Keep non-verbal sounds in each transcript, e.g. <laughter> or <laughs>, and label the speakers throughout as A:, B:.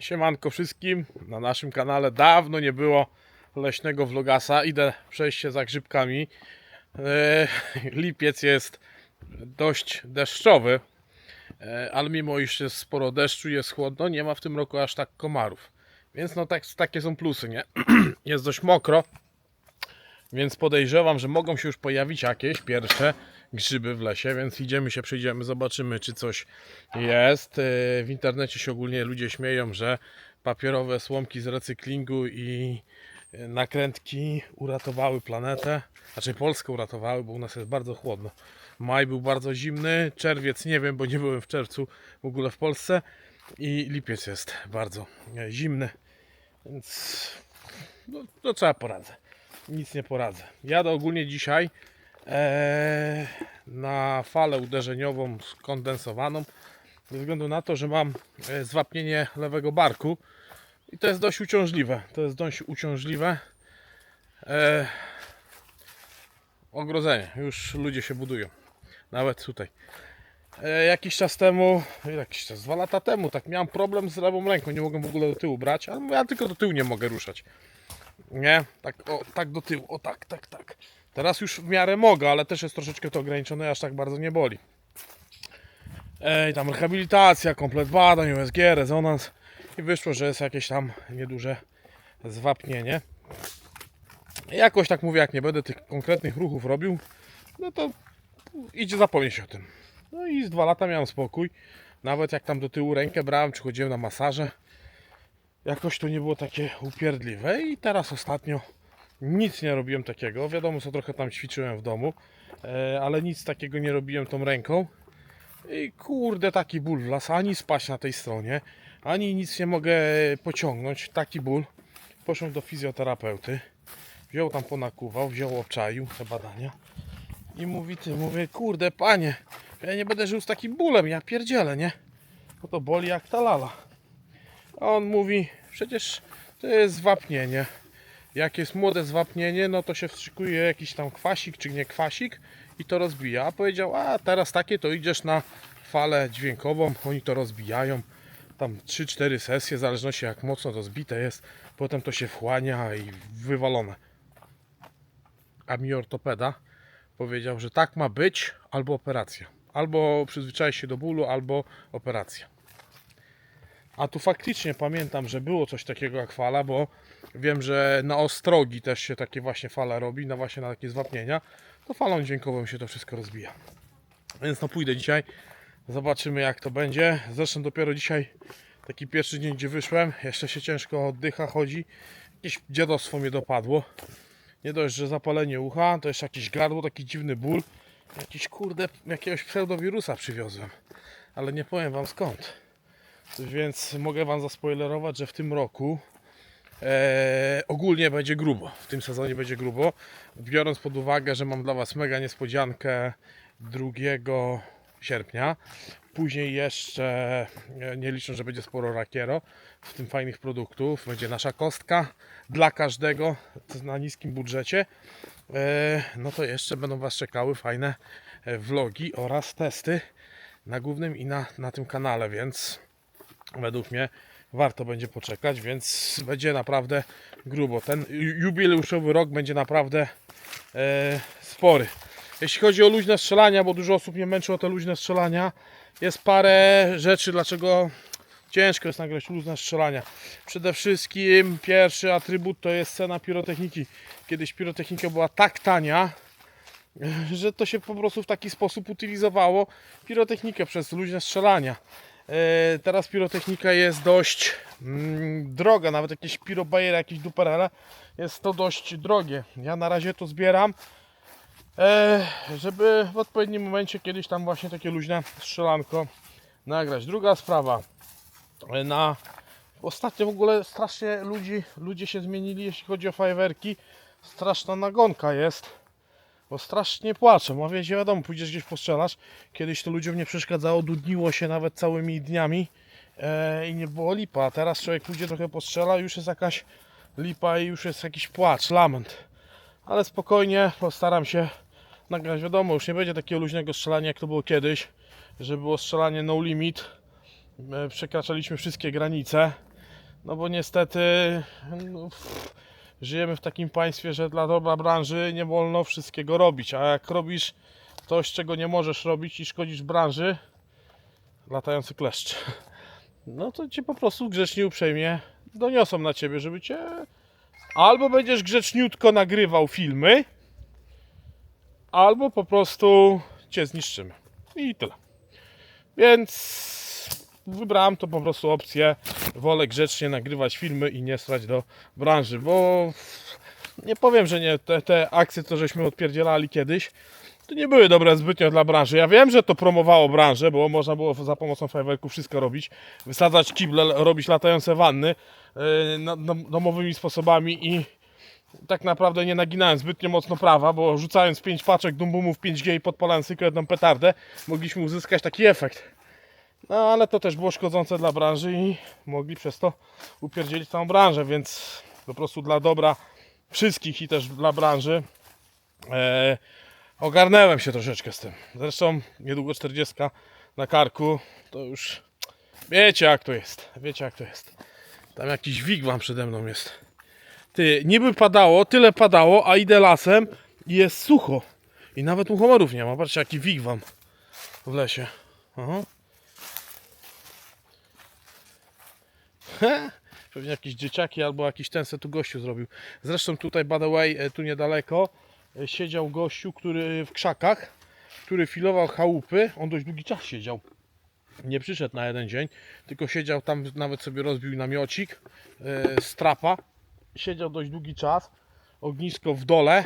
A: Siemanko wszystkim. Na naszym kanale dawno nie było leśnego vlogasa. Idę przejść się za grzybkami. E, Lipiec jest dość deszczowy, e, ale mimo iż jest sporo deszczu, jest chłodno, nie ma w tym roku aż tak komarów. Więc no tak, takie są plusy, nie? <clears throat> Jest dość mokro, więc podejrzewam, że mogą się już pojawić jakieś pierwsze grzyby w lesie, więc idziemy się, przyjdziemy, zobaczymy, czy coś jest. Yy, W internecie się ogólnie ludzie śmieją, że papierowe słomki z recyklingu i yy, nakrętki uratowały planetę. Znaczy Polskę uratowały, bo u nas jest bardzo chłodno. Maj był bardzo zimny, czerwiec nie wiem, bo nie byłem w czerwcu w ogóle w Polsce i lipiec jest bardzo e, zimny, więc no, no trzeba poradzę. Nic nie poradzę. Jadę ogólnie dzisiaj e, na falę uderzeniową skondensowaną ze względu na to, że mam e, zwapnienie lewego barku i to jest dość uciążliwe. To jest dość uciążliwe. E, ogrodzenie. Już ludzie się budują. Nawet tutaj. E, jakiś czas temu, jakiś czas, dwa lata temu, tak miałem problem z lewą ręką. Nie mogłem w ogóle do tyłu brać, ale ja tylko do tyłu nie mogę ruszać. Nie, tak, o, tak do tyłu, o tak, tak, tak. Teraz już w miarę mogę, ale też jest troszeczkę to ograniczone, aż tak bardzo nie boli. Ej, tam rehabilitacja, komplet badań, USG, rezonans i wyszło, że jest jakieś tam nieduże zwapnienie. Jakoś tak mówię, jak nie będę tych konkretnych ruchów robił, no to idzie zapomnieć o tym. No i z dwa lata miałem spokój. Nawet jak tam do tyłu rękę brałem, czy chodziłem na masaże, jakoś to nie było takie upierdliwe i teraz ostatnio nic nie robiłem takiego. Wiadomo, co trochę tam ćwiczyłem w domu, e, ale nic takiego nie robiłem tą ręką. I kurde, taki ból w las, ani spać na tej stronie, ani nic nie mogę pociągnąć. Taki ból. Poszłem do fizjoterapeuty, wziął tam ponakuwał, wziął obczaił te badania i mówi ty, mówię, kurde panie, ja nie będę żył z takim bólem, ja pierdzielę, nie? Bo to boli jak ta lala. A on mówi, przecież to jest zwapnienie. Jak jest młode zwapnienie, no to się wstrzykuje jakiś tam kwasik, czy nie kwasik i to rozbija. A powiedział, a teraz takie to idziesz na falę dźwiękową, oni to rozbijają. Tam 3-4 sesje, w zależności jak mocno to zbite jest. Potem to się wchłania i wywalone. A mi ortopeda powiedział, że tak ma być, albo operacja. Albo przyzwyczaić się do bólu, albo operacja. A tu faktycznie pamiętam, że było coś takiego jak fala, bo wiem, że na ostrogi też się takie właśnie fale robi, na właśnie na takie zwapnienia. To falą dźwiękową się to wszystko rozbija. Więc no pójdę dzisiaj, zobaczymy jak to będzie. Zresztą dopiero dzisiaj taki pierwszy dzień, gdzie wyszłem, jeszcze się ciężko oddycha, chodzi. Jakieś dziadostwo mnie dopadło. Nie dość, że zapalenie ucha, to jeszcze jakiś gardło, taki dziwny ból. Jakiś kurde, jakiegoś pseudowirusa przywiozłem. Ale nie powiem wam skąd. Więc mogę Wam zaspoilerować, że w tym roku e, ogólnie będzie grubo. W tym sezonie będzie grubo. Biorąc pod uwagę, że mam dla Was mega niespodziankę 2 sierpnia. Później jeszcze, e, nie liczę, że będzie sporo rakiero, w tym fajnych produktów. Będzie nasza kostka dla każdego na niskim budżecie. E, no to jeszcze będą Was czekały fajne e, vlogi oraz testy na głównym i na, na tym kanale, więc według mnie warto będzie poczekać, więc będzie naprawdę grubo. Ten ju- jubileuszowy rok będzie naprawdę e, spory. Jeśli chodzi o luźne strzelania, bo dużo osób mnie męczy o te luźne strzelania, jest parę rzeczy, dlaczego ciężko jest nagrać luźne strzelania. Przede wszystkim pierwszy atrybut to jest cena pirotechniki. Kiedyś pirotechnika była tak tania, że to się po prostu w taki sposób utylizowało pirotechnikę przez luźne strzelania. E, Teraz pirotechnika jest dość mm, droga, nawet jakieś pirobajery, jakieś duperele, jest to dość drogie. Ja na razie to zbieram, e, żeby w odpowiednim momencie kiedyś tam właśnie takie luźne strzelanko nagrać. Druga sprawa, e, na ostatnio w ogóle strasznie ludzi, ludzie się zmienili, jeśli chodzi o fajerwerki. Straszna nagonka jest. Bo strasznie płaczą, a wiecie, wiadomo, pójdziesz gdzieś postrzelasz. Kiedyś to ludziom nie przeszkadzało, dudniło się nawet całymi dniami e, i nie było lipa. A teraz człowiek pójdzie trochę postrzela, już jest jakaś lipa i już jest jakiś płacz, lament. Ale spokojnie, postaram się nagrać. Wiadomo, już nie będzie takiego luźnego strzelania, jak to było kiedyś, że było strzelanie no limit. E, Przekraczaliśmy wszystkie granice. No bo niestety no, żyjemy w takim państwie, że dla dobra branży nie wolno wszystkiego robić. A jak robisz coś, czego nie możesz robić i szkodzisz branży, latający kleszcz, <laughs> no to cię po prostu grzecznie uprzejmie doniosą na ciebie, żeby cię albo będziesz grzeczniutko nagrywał filmy, albo po prostu cię zniszczymy. I tyle. Więc wybrałem to po prostu opcję. Wolę grzecznie nagrywać filmy i nie strać do branży, bo nie powiem, że nie. Te, te akcje, co żeśmy odpierdzielali kiedyś, to nie były dobre zbytnio dla branży. Ja wiem, że to promowało branżę, bo można było za pomocą fajerwerków wszystko robić. Wysadzać kible, robić latające wanny yy, no, no, domowymi sposobami i tak naprawdę nie naginałem zbytnio mocno prawa, bo rzucając 5 paczek dumbumów 5G i podpalając tylko jedną petardę, mogliśmy uzyskać taki efekt. No ale to też było szkodzące dla branży i mogli przez to upierdzielić całą branżę, więc po prostu dla dobra wszystkich i też dla branży e, ogarnęłem się troszeczkę z tym. Zresztą niedługo 40 na karku, to już wiecie jak to jest, wiecie jak to jest. Tam jakiś wigwam przede mną jest. Ty, niby padało, tyle padało, a idę lasem i jest sucho. I nawet muchomorów nie ma. Patrzcie, jaki wigwam w lesie. Aha. Pewnie jakieś dzieciaki albo jakiś ten se tu gościu zrobił. Zresztą tutaj, by the way, e, tu niedaleko e, siedział gościu, który w krzakach, który filował chałupy. On dość długi czas siedział. Nie przyszedł na jeden dzień, tylko siedział tam, nawet sobie rozbił namiocik e, z trapa siedział dość długi czas. Ognisko w dole,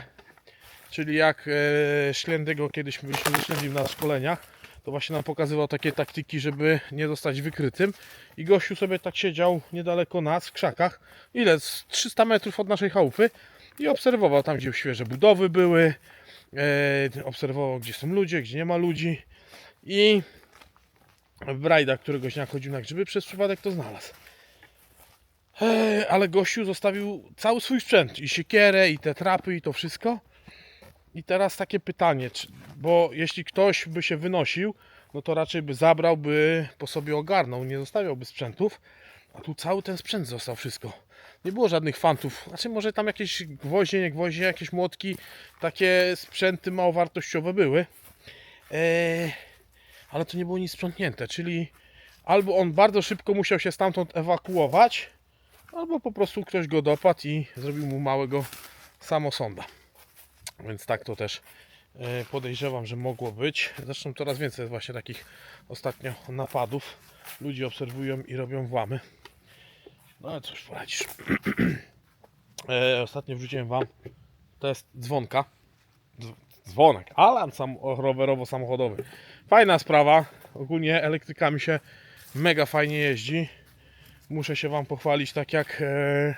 A: czyli jak e, Ślędego kiedyś byliśmy ze na szkoleniach, to właśnie nam pokazywał takie taktyki, żeby nie zostać wykrytym. I gościu sobie tak siedział niedaleko nas, w krzakach, ile? Z 300 metrów od naszej chałupy i obserwował tam, gdzie świeże budowy były, e, obserwował, gdzie są ludzie, gdzie nie ma ludzi i Brajda, któregoś dnia chodził na grzyby, przez przypadek to znalazł. Ej, ale gościu zostawił cały swój sprzęt i siekierę, i te trapy, i to wszystko. I teraz takie pytanie, czy, bo jeśli ktoś by się wynosił, no to raczej by zabrał, by po sobie ogarnął, nie zostawiałby sprzętów. A tu cały ten sprzęt został wszystko. Nie było żadnych fantów. Znaczy może tam jakieś gwoździe, nie gwoździe, jakieś młotki, takie sprzęty mało wartościowe były. Eee, ale to nie było nic sprzątnięte, czyli albo on bardzo szybko musiał się stamtąd ewakuować, albo po prostu ktoś go dopadł i zrobił mu małego samosąda. Więc tak to też e, podejrzewam, że mogło być. Zresztą coraz więcej jest właśnie takich ostatnio napadów. Ludzie obserwują i robią włamy. No ale cóż poradzisz. <clears throat> E, Ostatnio wrzuciłem Wam test dzwonka. Dz- Dzwonek, alarm sam rowerowo-samochodowy. Fajna sprawa. Ogólnie elektrykami się mega fajnie jeździ muszę się Wam pochwalić, tak jak e,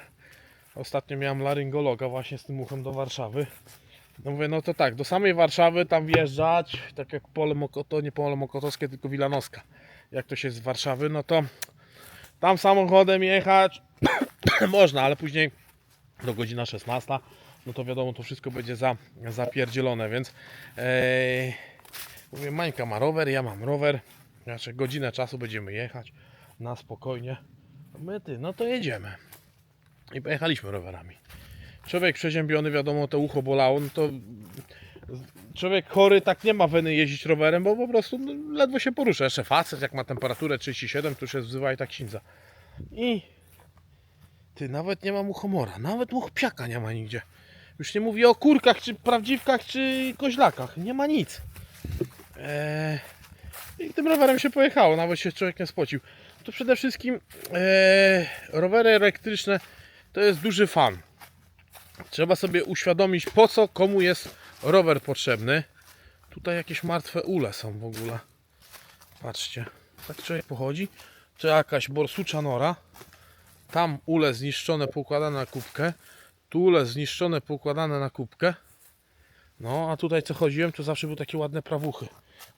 A: ostatnio miałem laryngologa właśnie z tym uchem do Warszawy. No mówię, no to tak, do samej Warszawy tam wjeżdżać, tak jak pole Mokoto, nie pole Mokotowskie, tylko Wilanowska. Jak to się z Warszawy, no to tam samochodem jechać <coughs> można, ale później do godzina 16, no to wiadomo, to wszystko będzie za, zapierdzielone, więc e, mówię, Mańka ma rower, ja mam rower, znaczy godzinę czasu będziemy jechać na spokojnie. My ty, no to jedziemy. I pojechaliśmy rowerami. Człowiek przeziębiony, wiadomo, to ucho bolało, no to człowiek chory tak nie ma weny jeździć rowerem, bo po prostu no, ledwo się porusza. Jeszcze facet, jak ma temperaturę 37, to już jest wzywa i tak księdza. I ty, nawet nie ma muchomora, nawet muchpiaka nie ma nigdzie. Już nie mówię o kurkach, czy prawdziwkach, czy koźlakach. Nie ma nic. Eee, I tym rowerem się pojechało, nawet się człowiek nie spocił to przede wszystkim e, rowery elektryczne to jest duży fan. Trzeba sobie uświadomić po co komu jest rower potrzebny. Tutaj jakieś martwe ule są w ogóle. Patrzcie. Tak człowiek pochodzi. To jakaś borsucza nora. Tam ule zniszczone, poukładane na kubkę. Tu ule zniszczone, poukładane na kubkę. No, a tutaj co chodziłem, to zawsze były takie ładne prawuchy.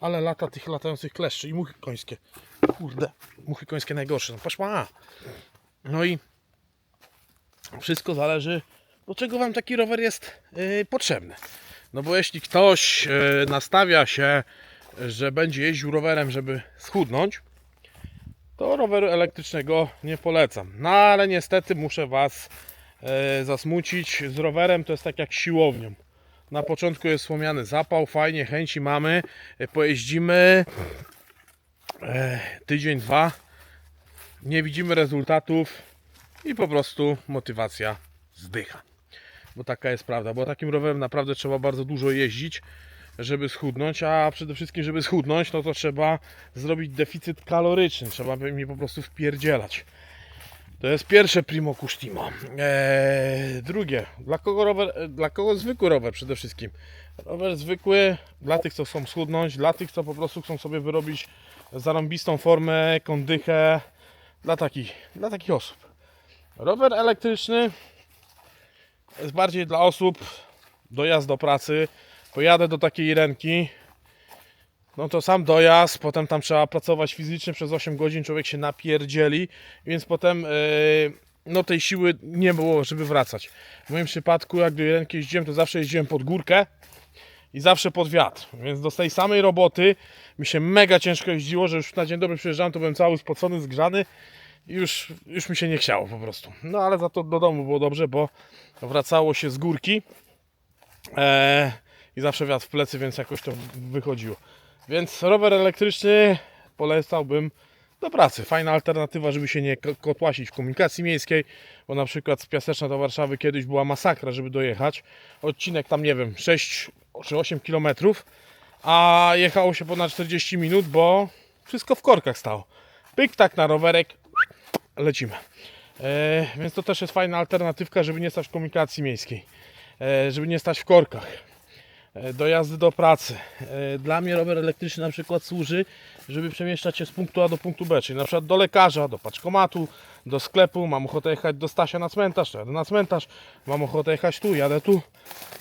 A: Ale lata tych latających kleszczy i muchy końskie. Kurde, muchy końskie najgorsze. No patrz ma. No i wszystko zależy, do czego Wam taki rower jest yy, potrzebny. No bo jeśli ktoś yy, nastawia się, że będzie jeździł rowerem, żeby schudnąć, to roweru elektrycznego nie polecam. No ale niestety muszę Was e, zasmucić. Z rowerem to jest tak jak siłownią. Na początku jest słomiany zapał, fajnie, chęci mamy, pojeździmy e, tydzień, dwa, nie widzimy rezultatów i po prostu motywacja zdycha. Bo taka jest prawda, bo takim rowerem naprawdę trzeba bardzo dużo jeździć, żeby schudnąć, a przede wszystkim, żeby schudnąć, no to trzeba zrobić deficyt kaloryczny, trzeba mi po prostu wpierdzielać. To jest pierwsze primo custimo. Eee, drugie, dla kogo, rower, dla kogo zwykły rower przede wszystkim? Rower zwykły dla tych, co chcą schudnąć, dla tych, co po prostu chcą sobie wyrobić zarąbistą formę, kondychę, dla takich, dla takich osób. Rower elektryczny jest bardziej dla osób dojazd do pracy. Pojadę do takiej ręki, no to sam dojazd, potem tam trzeba pracować fizycznie przez 8 godzin, człowiek się napierdzieli, więc potem yy, no tej siły nie było, żeby wracać. W moim przypadku, jak do Jelenki jeździłem, to zawsze jeździłem pod górkę i zawsze pod wiatr, więc do tej samej roboty mi się mega ciężko jeździło, że już na dzień dobry przyjeżdżałem, to byłem cały spocony, zgrzany już, już mi się nie chciało po prostu. No ale za to do domu było dobrze, bo wracało się z górki e, i zawsze wiatr w plecy, więc jakoś to wychodziło. Więc rower elektryczny polecałbym do pracy. Fajna alternatywa, żeby się nie ko- kotłasić w komunikacji miejskiej, bo na przykład z Piaseczna do Warszawy kiedyś była masakra, żeby dojechać. Odcinek tam, nie wiem, 6 czy 8 km, a jechało się ponad 40 minut, bo wszystko w korkach stało. Pyk tak na rowerek, lecimy. E, więc to też jest fajna alternatywka, żeby nie stać w komunikacji miejskiej, e, żeby nie stać w korkach do jazdy do pracy. E, Dla mnie rower elektryczny na przykład służy, żeby przemieszczać się z punktu A do punktu B, czyli na przykład do lekarza, do paczkomatu, do sklepu, mam ochotę jechać do Stasia na cmentarz, to jadę na cmentarz, mam ochotę jechać tu, jadę tu.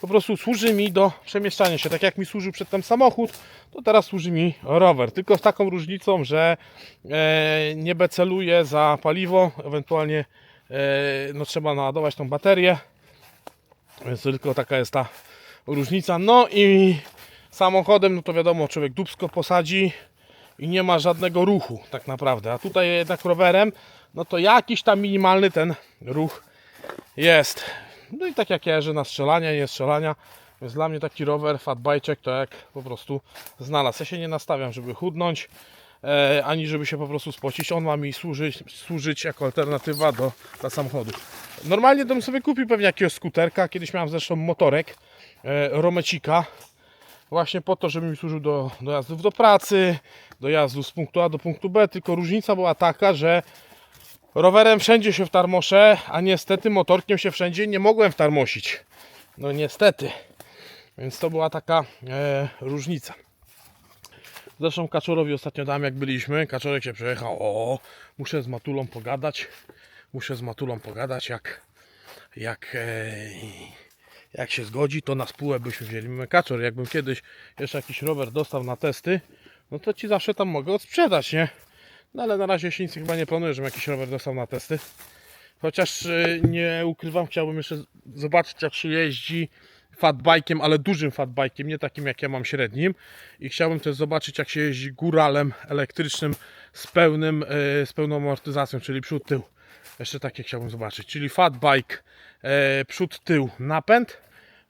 A: Po prostu służy mi do przemieszczania się. Tak jak mi służył przedtem samochód, to teraz służy mi rower. Tylko z taką różnicą, że e, nie beceluję za paliwo, ewentualnie e, no, trzeba naładować tą baterię. Więc tylko taka jest ta różnica. No i samochodem, no to wiadomo, człowiek dubsko posadzi i nie ma żadnego ruchu tak naprawdę. A tutaj jednak rowerem, no to jakiś tam minimalny ten ruch jest. No i tak jak ja jeżdżę na strzelania, nie strzelania, więc dla mnie taki rower, fatbajczek to jak po prostu znalazł. Ja się nie nastawiam, żeby chudnąć, e, ani żeby się po prostu spocić. On ma mi służyć, służyć jako alternatywa do, samochodu. Normalnie bym sobie kupił pewnie jakiegoś skuterka. Kiedyś miałem zresztą motorek, Romecika. Właśnie po to, żeby mi służył do dojazdów do pracy, dojazdu z punktu A do punktu B. Tylko różnica była taka, że rowerem wszędzie się wtarmoszę, a niestety motorkiem się wszędzie nie mogłem wtarmosić. No niestety. Więc to była taka e, różnica. Zresztą Kaczorowi ostatnio dałem jak byliśmy. Kaczorek się przejechał. O, muszę z Matulą pogadać. Muszę z Matulą pogadać, jak, jak, e, jak się zgodzi, to na spółę byśmy wzięli. Mówię, jakbym kiedyś jeszcze jakiś rower dostał na testy, no to ci zawsze tam mogę odsprzedać, nie? No ale na razie się nic chyba nie planuję, żebym jakiś rower dostał na testy. Chociaż e, nie ukrywam, chciałbym jeszcze zobaczyć jak się jeździ fatbike'iem, ale dużym fatbike'iem, nie takim jak ja mam średnim. I chciałbym też zobaczyć jak się jeździ góralem elektrycznym z, pełnym, e, z pełną amortyzacją, czyli przód, tył. Jeszcze takie chciałbym zobaczyć. Czyli fatbike, przód, tył, napęd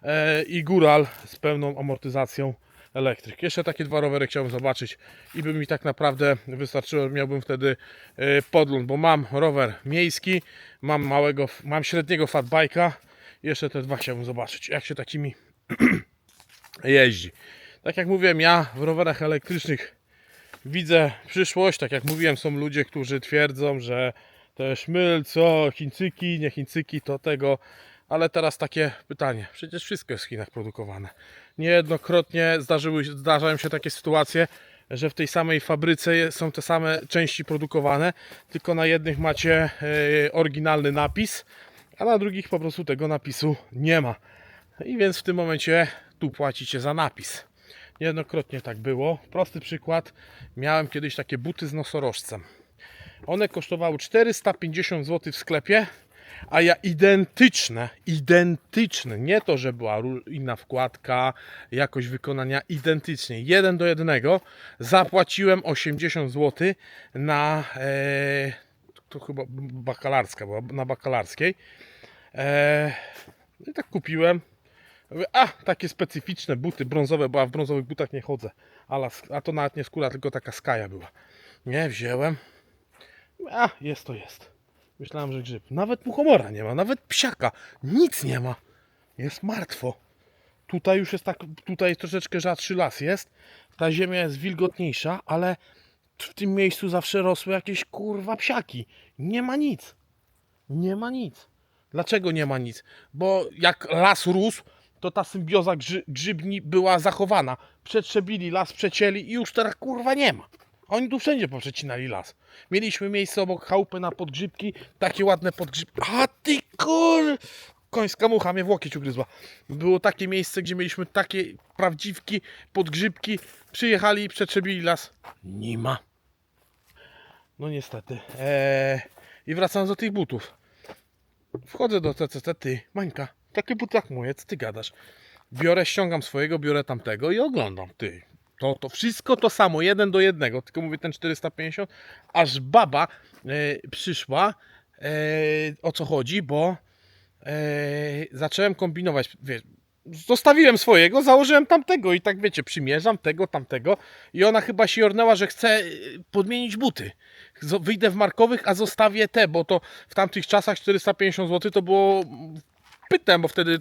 A: e, i góral z pełną amortyzacją elektryk. Jeszcze takie dwa rowery chciałbym zobaczyć i by mi tak naprawdę wystarczyło, miałbym wtedy e, podgląd, bo mam rower miejski, mam małego, mam średniego fatbike'a jeszcze te dwa chciałbym zobaczyć, jak się takimi <clears throat> jeździ. Tak jak mówiłem, ja w rowerach elektrycznych widzę przyszłość. Tak jak mówiłem, są ludzie, którzy twierdzą, że jest szmyl, co Chińczyki, nie Chińczyki, to tego. Ale teraz takie pytanie. Przecież wszystko jest w Chinach produkowane. Niejednokrotnie zdarzyły, zdarzają się takie sytuacje, że w tej samej fabryce są te same części produkowane, tylko na jednych macie e, oryginalny napis, a na drugich po prostu tego napisu nie ma. I więc w tym momencie tu płacicie za napis. Niejednokrotnie tak było. Prosty przykład. Miałem kiedyś takie buty z nosorożcem. One kosztowały 450 zł w sklepie, A ja identyczne, identyczne, nie to, że była inna wkładka, jakość wykonania, identycznie, jeden do jednego, zapłaciłem 80 zł na, e, to chyba bakalarska była, na bakalarskiej. E, no i tak kupiłem. A, takie specyficzne buty brązowe, bo ja w brązowych butach nie chodzę. Ale, a to nawet nie skóra, tylko taka skaja była. Nie, wziąłem. A, jest to jest. Myślałem, że grzyb. Nawet muchomora nie ma, nawet psiaka. Nic nie ma. Jest martwo. Tutaj już jest tak, tutaj troszeczkę rzadszy las jest. Ta ziemia jest wilgotniejsza, ale w tym miejscu zawsze rosły jakieś kurwa psiaki. Nie ma nic. Nie ma nic. Dlaczego nie ma nic? Bo jak las rósł, to ta symbioza grzy, grzybni była zachowana. Przetrzebili las, przecięli i już teraz kurwa nie ma. Oni tu wszędzie poprzecinali las. Mieliśmy miejsce obok chałupy na podgrzybki, takie ładne podgrzybki. A ty kur... Końska mucha mnie w łokieć ugryzła. Było takie miejsce, gdzie mieliśmy takie prawdziwki, podgrzybki. Przyjechali i przetrzebili las. Nie ma. No niestety. Eee, I wracając do tych butów. Wchodzę do TCT, ty, Mańka, takie buty jak moje, co ty gadasz? Biorę, ściągam swojego, biorę tamtego i oglądam, ty. To, to wszystko to samo, jeden do jednego, tylko mówię ten 450, aż baba e, przyszła, e, o co chodzi, bo e, zacząłem kombinować, wiesz, zostawiłem swojego, założyłem tamtego i tak wiecie, przymierzam tego, tamtego i ona chyba się jornęła, że chce podmienić buty. Wyjdę w markowych, a zostawię te, bo to w tamtych czasach 450 zł to było pytem, bo wtedy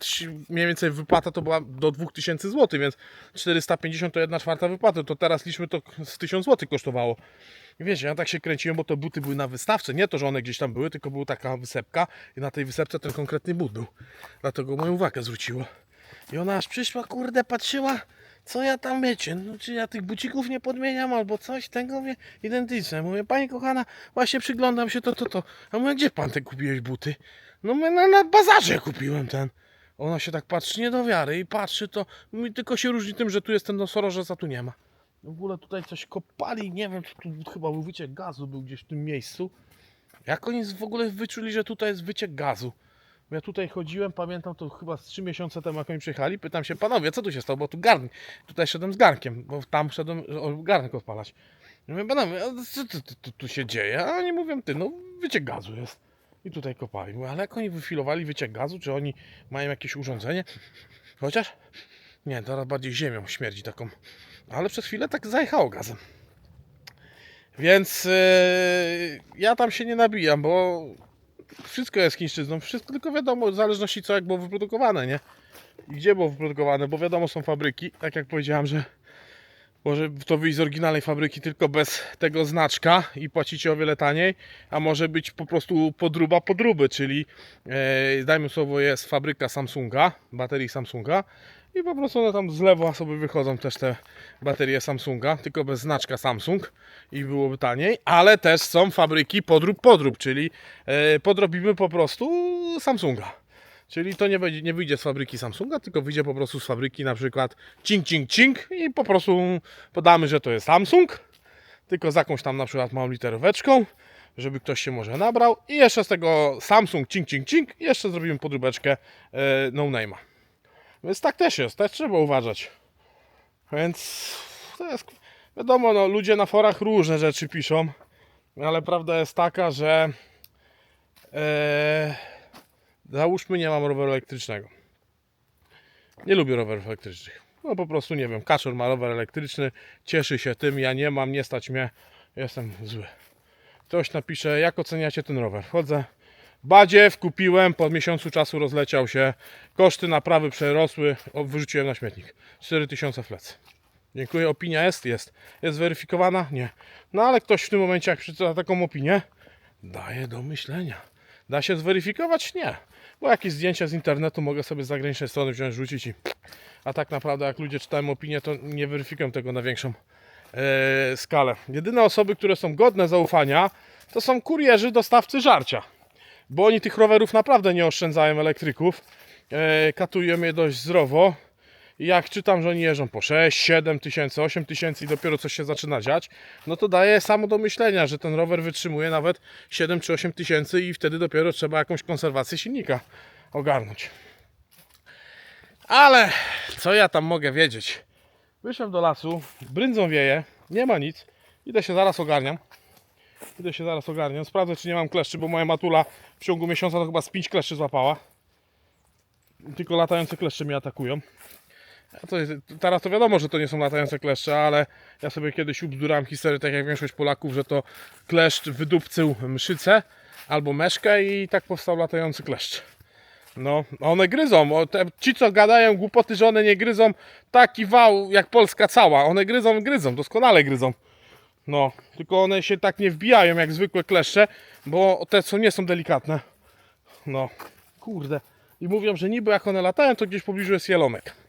A: mniej więcej wypłata to była do 2000 zł, więc 450 to 1 czwarta wypłaty, to teraz liczmy to z 1000 zł kosztowało. I wiecie, ja tak się kręciłem, bo te buty były na wystawce, nie to, że one gdzieś tam były, tylko była taka wysepka i na tej wysepce ten konkretny but był. Dlatego moją uwagę zwróciło. I ona aż przyszła, kurde, patrzyła, co ja tam wiecie, no, czy ja tych bucików nie podmieniam albo coś, tego mówię, identyczne. Mówię, pani kochana, właśnie przyglądam się to, to, to. A mówię, gdzie pan te kupiłeś buty? No mówię, na, na bazarze kupiłem ten. Ona się tak patrzy nie do wiary i patrzy to, mówi, tylko się różni tym, że tu jest ten nosorożec, a tu nie ma. W ogóle tutaj coś kopali, nie wiem, tu chyba był wyciek gazu był gdzieś w tym miejscu. Jak oni w ogóle wyczuli, że tutaj jest wyciek gazu? Ja tutaj chodziłem, pamiętam to chyba z 3 miesiące temu, jak oni przyjechali. Pytam się, panowie, co tu się stało? Bo tu garn. Tutaj szedłem z garnkiem, bo tam szedłem garnek odpalać. Ja mówię, panowie, co tu, tu, tu się dzieje? A oni mówią, ty, no wyciek gazu jest. I tutaj kopali. Mówię, ale jak oni wyfilowali wyciek gazu? Czy oni mają jakieś urządzenie? Chociaż? Nie, teraz bardziej ziemią śmierdzi taką. Ale przez chwilę tak zajechało gazem. Więc yy, ja tam się nie nabijam, bo wszystko jest chińszczyzną, wszystko tylko wiadomo, w zależności co jak było wyprodukowane, nie? I gdzie było wyprodukowane, bo wiadomo są fabryki, tak jak powiedziałem, że może to wyjść z oryginalnej fabryki tylko bez tego znaczka i płacicie o wiele taniej, a może być po prostu podruba podruby, czyli e, dajmy słowo jest fabryka Samsunga, baterii Samsunga i po prostu one tam z lewa sobie wychodzą też te baterie Samsunga, tylko bez znaczka Samsung i byłoby taniej, ale też są fabryki podrób podrób, czyli e, podrobimy po prostu Samsunga. Czyli to nie, nie wyjdzie z fabryki Samsunga, tylko wyjdzie po prostu z fabryki na przykład Cing Cing Cing i po prostu podamy, że to jest Samsung, tylko z jakąś tam na przykład małą literóweczką, żeby ktoś się może nabrał i jeszcze z tego Samsung Cing Cing Cing jeszcze zrobimy podróbeczkę e, no name'a. Więc tak też jest, też trzeba uważać. Więc to jest, wiadomo, no, ludzie na forach różne rzeczy piszą, ale prawda jest taka, że e, załóżmy nie mam roweru elektrycznego. Nie lubię rowerów elektrycznych. No po prostu nie wiem, kaczor ma rower elektryczny, cieszy się tym, ja nie mam, nie stać mnie, jestem zły. Ktoś napisze, jak oceniacie ten rower? Wchodzę, badziew kupiłem, po miesiącu czasu rozleciał się, koszty naprawy przerosły, wyrzuciłem na śmietnik. 4000 flec. Dziękuję, opinia jest? Jest. Jest zweryfikowana? Nie. No ale ktoś w tym momencie, jak przeczyta taką opinię, daje do myślenia. Da się zweryfikować? Nie. Bo jakieś zdjęcia z internetu mogę sobie z zagranicznej strony wziąć, rzucić i... A tak naprawdę jak ludzie czytają opinię, to nie weryfikują tego na większą e, skalę. Jedyne osoby, które są godne zaufania, to są kurierzy, dostawcy żarcia. Bo oni tych rowerów naprawdę nie oszczędzają elektryków. E, katują je dość zdrowo. I jak czytam, że oni jeżdżą po 6, 7 tysięcy, 8 tysięcy i dopiero coś się zaczyna dziać, no to daje samo do myślenia, że ten rower wytrzymuje nawet 7 czy 8 tysięcy i wtedy dopiero trzeba jakąś konserwację silnika ogarnąć. Ale co ja tam mogę wiedzieć? Wyszedłem do lasu, bryndzą wieje, nie ma nic. Idę się zaraz ogarniam. Idę się zaraz ogarniam. Sprawdzę, czy nie mam kleszczy, bo moja matula w ciągu miesiąca to chyba z 5 kleszczy złapała. Tylko latające kleszcze mnie atakują. A to jest, teraz to wiadomo, że to nie są latające kleszcze, ale ja sobie kiedyś ubzdurałem historię, tak jak większość Polaków, że to kleszcz wydupcył mszycę albo meszkę i tak powstał latający kleszcz. No, one gryzą. Te, ci, co gadają głupoty, że one nie gryzą, taki wał jak Polska cała. One gryzą, gryzą, doskonale gryzą. No, tylko one się tak nie wbijają jak zwykłe kleszcze, bo te co nie są delikatne. No, kurde. I mówią, że niby jak one latają, to gdzieś pobliżu jest jelonek.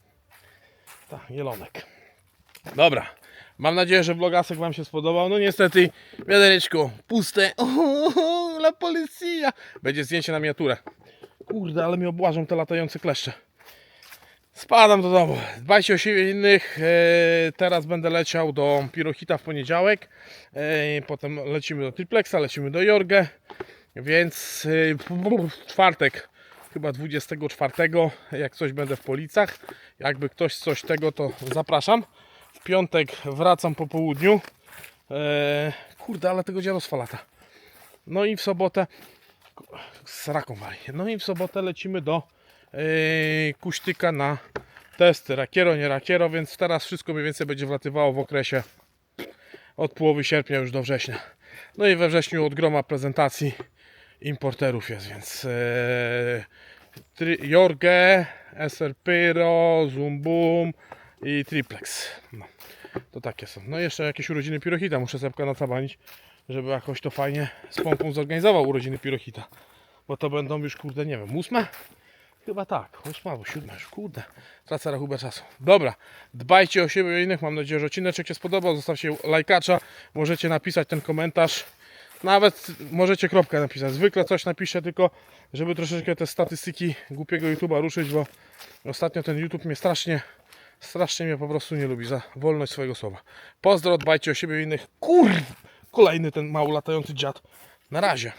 A: Tak, jelonek. Dobra. Mam nadzieję, że vlogasek Wam się spodobał. No niestety, wiadereczko puste. <laughs> O, la policja. Będzie zdjęcie na miniaturę. Kurde, ale mi obłażą te latające kleszcze. Spadam do domu. Dbajcie o siebie innych. E, teraz będę leciał do Pirohita w poniedziałek. E, potem lecimy do Triplexa, lecimy do Jorge. Więc e, w czwartek, chyba 24, jak coś będę w Policach. Jakby ktoś coś tego, to zapraszam. W piątek wracam po południu. E, kurde, ale tego dziadostwa lata. No i w sobotę z raką wali. No i w sobotę lecimy do yy, Kuśtyka na testy rakiero, nie rakiero, więc teraz wszystko mniej więcej będzie wlatywało w okresie od połowy sierpnia już do września. No i we wrześniu od groma prezentacji importerów jest, więc yy, Jorge, SR Pyro, Zoom Boom i Triplex. No, to takie są. No jeszcze jakieś urodziny Pirohita muszę sepka natabanić, żeby jakoś to fajnie z pompą zorganizował urodziny Pirohita. Bo to będą już, kurde, nie wiem, ósme? Chyba tak, ósma albo siódma już, kurde. Tracę rachubę czasu. Dobra, dbajcie o siebie i innych. Mam nadzieję, że odcineczek się spodobał. Zostawcie lajkacza. Możecie napisać ten komentarz. Nawet możecie kropkę napisać. Zwykle coś napiszę, tylko żeby troszeczkę te statystyki głupiego YouTube'a ruszyć, bo ostatnio ten YouTube mnie strasznie, strasznie mnie po prostu nie lubi za wolność swojego słowa. Pozdro, dbajcie o siebie i innych. Kur... Kolejny ten mało latający dziad. Na razie.